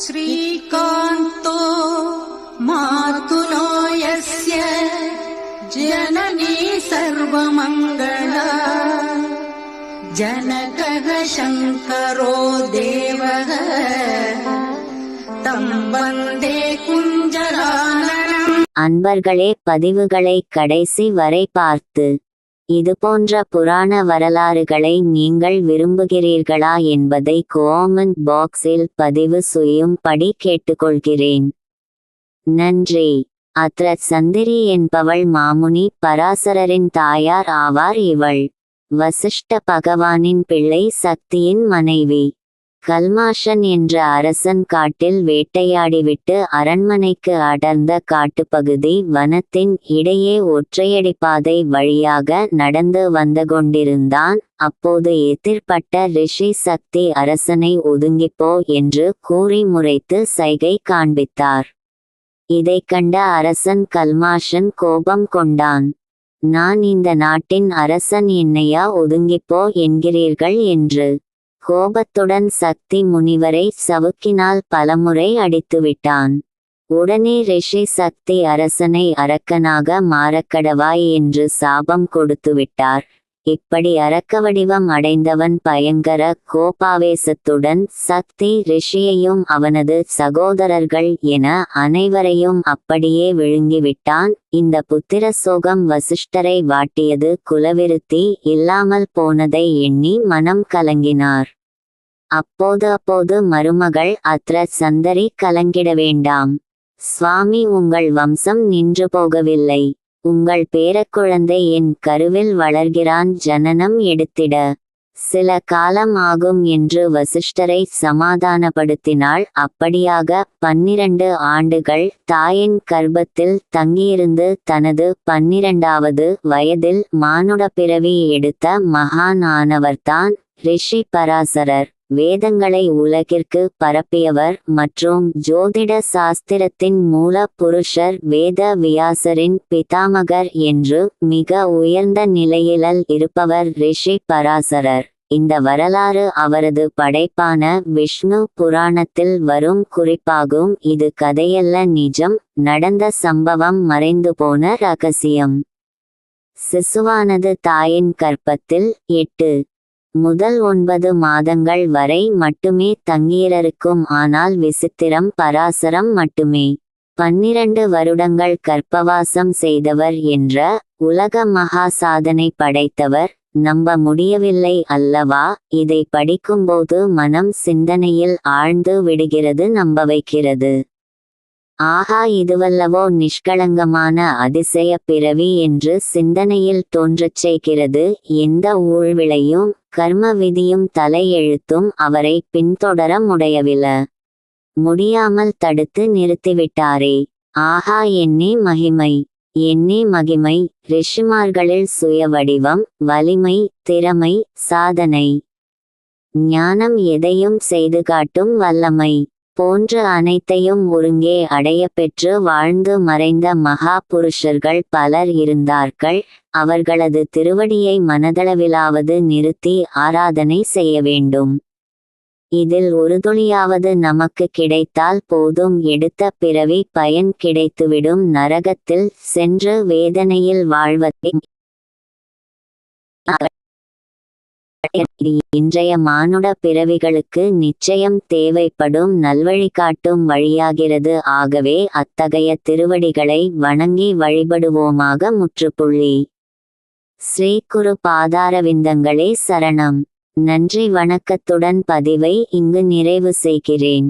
श्रीकान्तो मातुलो यस्य जननी सर्वमङ्गला जनकः शङ्करो देवः तं वन्दे कुञ्जराननम् அன்பர்களே பதிவுகளை கடைசி வரை பார்த்து இதுபோன்ற புராண வரலாறுகளை நீங்கள் விரும்புகிறீர்களா என்பதை கோமெண்ட் பாக்ஸில் பதிவு செய்யும்படி கேட்டுக்கொள்கிறேன். நன்றி. அத்ர சந்திரி என்பவள் மாமுனி பராசரரின் தாயார் ஆவார். இவள் வசிஷ்ட பகவானின் பிள்ளை சக்தியின் மனைவி. கல்மாஷன் என்ற அரசன் காட்டில் வேட்டையாடிவிட்டு அரண்மனைக்கு அடர்ந்த காட்டுப்பகுதி வனத்தின் இடையே ஒற்றையடி பாதை வழியாக நடந்து வந்து கொண்டிருந்தான். அப்போது எதிர்ப்பட்ட ரிஷி சக்தி அரசனை ஒதுங்கிப்போ என்று கூறி முறைத்து சைகை காண்பித்தார். இதைக் கண்ட அரசன் கல்மாஷன் கோபம் கொண்டான். நான் இந்த நாட்டின் அரசன் என்னையா? ஒதுங்கிப்போ என்கிறீர்கள் என்று. கோபத்துடன் சக்தி முனிவரை சவுக்கினால் பலமுறை அடித்துவிட்டான். உடனே ரிஷி சக்தி அரசனை அரக்கனாக மாறக்கடவாய் என்று சாபம் கொடுத்துவிட்டார். இப்படி அரக்க வடிவம் அடைந்தவன் பயங்கர கோபாவேசத்துடன் சக்தி ரிஷியையும் அவனது சகோதரர்கள் என அனைவரையும் அப்படியே விழுங்கிவிட்டான். இந்த புத்திர சோகம் வசிஷ்டரை வாட்டியது குலவிருத்தி இல்லாமல் போனதை எண்ணி மனம் கலங்கினார். அப்போது அப்போது மருமகள் அத்ர சந்தரி கலங்கிட வேண்டாம். சுவாமி உங்கள் வம்சம் நின்று போகவில்லை. உங்கள் பேரக்குழந்தை என் கருவில் வளர்கிறான் ஜனனம் எடுத்திட. சில காலம் ஆகும் என்று வசிஷ்டரை சமாதானப்படுத்தினாள். அப்படியாக பன்னிரண்டு ஆண்டுகள் தாயின் கர்ப்பத்தில் தங்கியிருந்து தனது பன்னிரண்டாவது வயதில் மானுட பிறவி எடுத்த மகான் ஆனவர்தான் ரிஷி பராசரர் வேதங்களை உலகிற்கு பரப்பியவர் மற்றும் ஜோதிட சாஸ்திரத்தின் மூல புருஷர் வேத வியாசரின் பிதாமகர் என்று மிக உயர்ந்த நிலையிலல் இருப்பவர் ரிஷி பராசரர். இந்த வரலாறு அவரது படைப்பான விஷ்ணு புராணத்தில் வரும் குறிப்பாகும். இது கதையல்ல நிஜம் நடந்த சம்பவம் மறைந்து போன ரகசியம். சிசுவானது தாயின் கற்பத்தில் எட்டு. முதல் ஒன்பது மாதங்கள் வரை மட்டுமே தங்கீரருக்கும் ஆனால் விசித்திரம் பராசரம் மட்டுமே. பன்னிரண்டு வருடங்கள் கற்பவாசம் செய்தவர் என்ற உலக மகா சாதனை படைத்தவர் நம்ப முடியவில்லை அல்லவா? இதை படிக்கும்போது மனம் சிந்தனையில் ஆழ்ந்து விடுகிறது நம்ப வைக்கிறது. ஆஹா இதுவல்லவோ நிஷ்களங்கமான அதிசய பிறவி என்று சிந்தனையில் தோன்றச் செய்கிறது. எந்த ஊழ்விளையும் கர்ம விதியும் தலையெழுத்தும் அவரை பின்தொடர முடையவில முடியாமல் தடுத்து நிறுத்திவிட்டாரே. ஆஹா என்னே மகிமை. என்னே மகிமை. ரிஷிமார்களில் சுய வடிவம் வலிமை திறமை சாதனை. ஞானம் எதையும் செய்து காட்டும் வல்லமை. போன்ற அனைத்தையும் ஒருங்கே அடைய பெற்று வாழ்ந்து மறைந்த மகா புருஷர்கள் பலர் இருந்தார்கள் அவர்களது திருவடியை மனதளவிலாவது நிறுத்தி ஆராதனை செய்ய வேண்டும். இதில் ஒரு துளியாவது நமக்கு கிடைத்தால் போதும் எடுத்த பிறவி பயன் கிடைத்துவிடும் நரகத்தில் சென்று வேதனையில் வாழ்வதை இன்றைய மானுட பிறவிகளுக்கு நிச்சயம் தேவைப்படும் நல்வழிகாட்டும் வழியாகிறது. ஆகவே அத்தகைய திருவடிகளை வணங்கி வழிபடுவோமாக முற்றுப்புள்ளி. ஸ்ரீ குரு பாதாரவிந்தங்களே சரணம். நன்றி வணக்கத்துடன் பதிவை இங்கு நிறைவு செய்கிறேன்.